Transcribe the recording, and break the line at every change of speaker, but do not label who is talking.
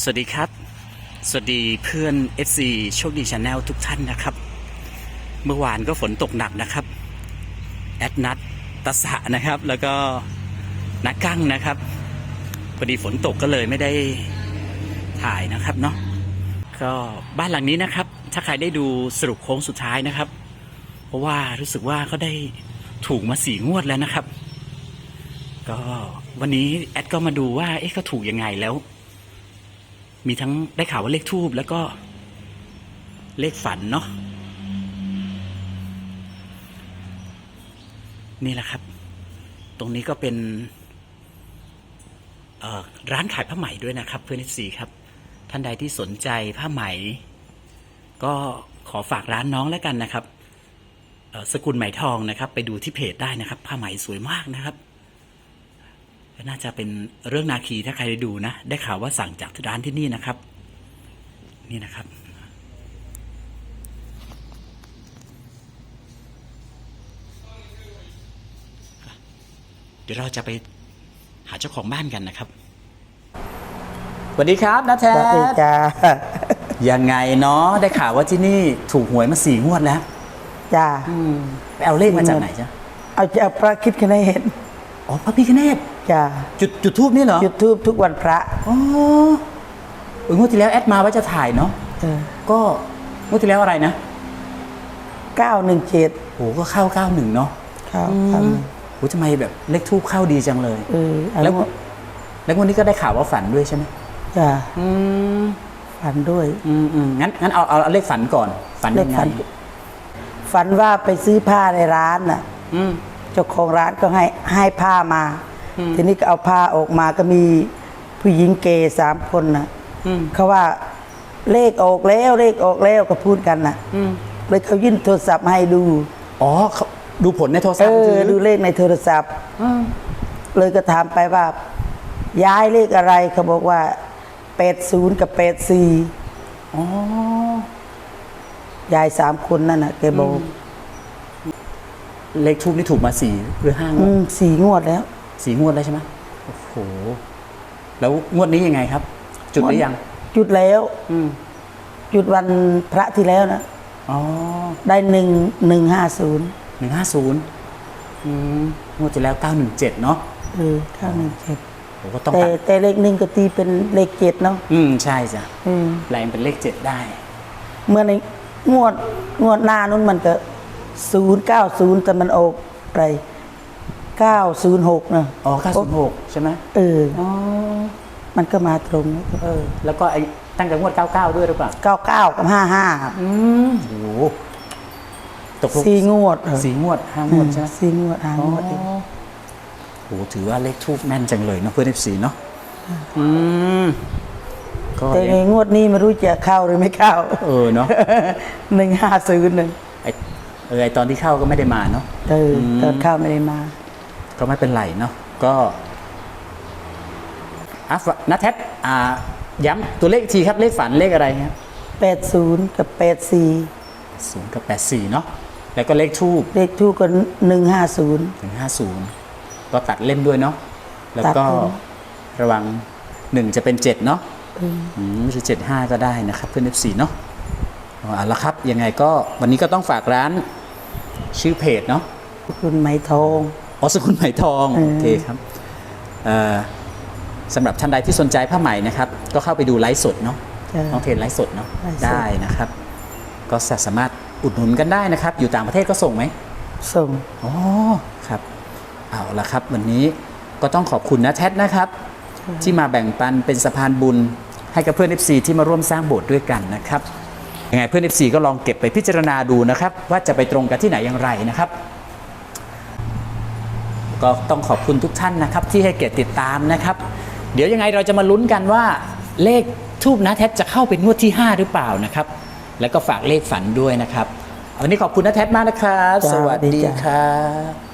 สวัสดีครับ สวัสดีเพื่อน FC โชคดีชาแนลทุกท่านนะครับ เมื่อวานก็ฝนตกหนักนะครับ แอดนัดตะสะนะครับ แล้วก็นักกั้งนะครับพอดีฝนตกก็เลยไม่ได้ถ่ายนะครับเนาะก็บ้านหลังนี้นะครับ ถ้าใครได้ดูสรุปโค้งสุดท้ายนะครับ เพราะว่ารู้สึกว่าเขาได้ถูกมาสี่งวดแล้วนะครับ ก็วันนี้แอดก็มาดูว่าเอ๊ะเขาถูกยังไงแล้ว มีทั้งได้ข่าวว่าเลขทูบแล้วก็เลขฝันเนาะนี่แหละครับ ตรงนี้ก็เป็นร้านขายผ้าไหมด้วยนะครับ เพื่อนสีครับ ท่านใดที่สนใจผ้าไหม ก็ขอฝากร้านน้องแล้วกันนะครับสกุลไหมทองนะครับ ไปดูที่เพจได้นะครับ ผ้าไหมสวยมากนะครับ น่าจะเป็นเรื่องนาคีถ้าใครได้ดูนะ ได้ข่าวว่าสั่งจากร้านที่นี่นะครับ นี่นะครับ เดี๋ยวเราจะไปหาเจ้าของบ้านกันนะครับสวัสดีครับนาแท
สวัสดีจ้า
ยังไงเนาะได้ข่าวว่าที่นี่ถูกหวยมาสี่งวดแล้ว
จ้า
ไปเอาเลขมาจากไหนจ๊ะ
เอาจากพระคิดกันให้เห็น
อ๋อพระพิฆเนศ
จ้า
จุดจุดทูบนี่เหรอ
จุดทูบทุกวันพระ
อ๋อเอองวดที่แล้วแอดมาว่าจะถ่ายเนาะ
เออ
ก็งวดที่แล้วอะไรนะ
เก้าหนึ่งเจ็ด
โหก็เข้าเก้าหนึ่งเนาะ
เข้าเข้า
โหทำไมแบบเลขทูบเข้าดีจังเลย
เอออัน
แล้ว
นั้น
แล้ววันนี้ก็ได้ข่าวว่าฝันด้วยใช่ไหม
จ้า
อืม
ฝันด้วย
อืมอืมงั้นงั้นเอาเอาเอาเลขฝันก่อน ฝัน
เล
ยั
ข
งไง
ฝันฝันว่าไปซื้อผ้าในร้านน่ะ
อืม
เจ้าของร้านก็ให้ให้ผ้ามา
อืม
ทีนี้ก็เอาผ้าออกมาก็มีผู้หญิงเกย์สามคนน่ะ
อืม
เขาว่าเลขออกแล้วเลขออกแล้วก็พูดกันน่ะ
อืม
เลยเขายื่นโทรศัพท์มาให้ดู
อ๋อเขาดูผลในโทรศั
เอ
พท์มือ
อ
ถือ
ดูเลขในโทรศัพท์
อืม
เลยก็ถามไปว่า ย้ายเลขอะไรเขาบอกว่าแปดศูนย์กับแปดสี่
อ๋อยา
ยสามคนนั่นน่ะแกบอก
เลขทูบนี่ถูกมาสี่หรือห้างว
อื
ด
มสี่งวดแล้ว
สี่งวดแล้วใช่ไหมโอ้โห แล้วงวดนี้ยังไงครับ จุดหรือยัง
จุดแล้ว
อืม
จุดวันพระที่แล้วนะ
อ๋อ
ได้หนึ่งหนึ่งห้าศูนย์
หนึ่งห้าศูนย์อืมงวดที่แล้วเก้าหนึ่งเจ็ดเนาะ
เออเก้าหนึ่งเจ็ด
โหก็ต้อง
แต่
ตัด
แต่เลขหนึ่งก็ตีเป็นเลขเจ็ดเนาะ
อืมใช่จ้ะ
อืม
แปลงเป็นเลขเจ็ดได้
เมื่อในงวดงวดหน้านู้นมันก็ ศูนย์เก้าศูนย์แต่มันออกไปเก้าศูนย์หกนะ
อ๋อ906 ใช่ไหม
เออ
อ๋อ
มันก็มาตรง
เออ แล้วก็ไอ้ตั้งแต่งวด 99 ด้วยหรือเปล่า
เก้าเก้ากับห้าห้า
อืมโอ้โหตกลง
สี่งวดเออ
สีงวดห้างวดใช่ไหม
สี่งวดห้างวดเอง
อ๋อโหถือว่าเลขทูบแม่นจังเลยเนาะเพื่อนสีเนาะอืมก็
แต่
ยั
ใน
ง
งวดนี้ไม่รู้จะเข้าหรือไม่เข้า
เออเนาะ
หนึ่งห้าศูนย์หนึ่ง
ไอเออไอตอนที่เข้าก็ไม่ได้มาเนาะ
เอออ
ม
ตอนเข้าไม่ได้มา
ก็ไม่เป็นไรเนาะก็อะฝนัทแท็อ่าย้ำตัวเลขอีกทีครับเลขฝันเลขอะไรครับ
แปดศูนย์กับแปดสี่
ศูนย์กับแปดสี่เนาะแล้วก็เลขทูบ
เลขทูกก็หนึ่งห้าศูนย์
ถึงห้าศูนย์ก็ตัดเล่มด้วยเนาะแล้วก็
ตัดเล่ม
ระวังหนึ่งจะเป็นเจ็ดเนาะอืมไม่ใช่เจ็ดห้าก็ได้นะครับเพื่อนเอฟซีเนาะอ๋อเอาละครับยังไงก็วันนี้ก็ต้องฝากร้าน ชื่อเพจเนาะ
คุณไหมทอง
อ๋อสกุลไหมทอง
เออ
โอเคครับเอ่อสำหรับท่านใดที่สนใจผ้าไหมนะครับ ก็เข้าไปดูไลฟ์สดเนาะ
จ้ะ
น้องเทนไลฟ์สดเนาะ
ไลฟ์สด
ได้นะครับ ก็สามารถอุดหนุนกันได้นะครับ อยู่ต่างประเทศก็ส่งไหม
ส่ง
อ๋อครับเอาละครับ วันนี้ก็ต้องขอบคุณนะแท็ดนะครับ ที่มาแบ่งปันเป็นสะพานบุญให้กับเพื่อน FC ที่มาร่วมสร้างโบสถ์ด้วยกันนะครับ ยังไงเพื่อน FC ก็ลองเก็บไปพิจารณาดูนะครับ ว่าจะไปตรงกับที่ไหนอย่างไรนะครับ ก็ต้องขอบคุณทุกท่านนะครับ ที่ให้เกียรติติดตามนะครับ เดี๋ยวยังไงเราจะมาลุ้นกันว่าเลขทูบนะแท็ดจะเข้าเป็นงวดที่ 5 หรือเปล่านะครับ แล้วก็ฝากเลขฝันด้วยนะครับวันนี้ขอบคุณนะแท็ดมากนะครับ สวัสดีครับ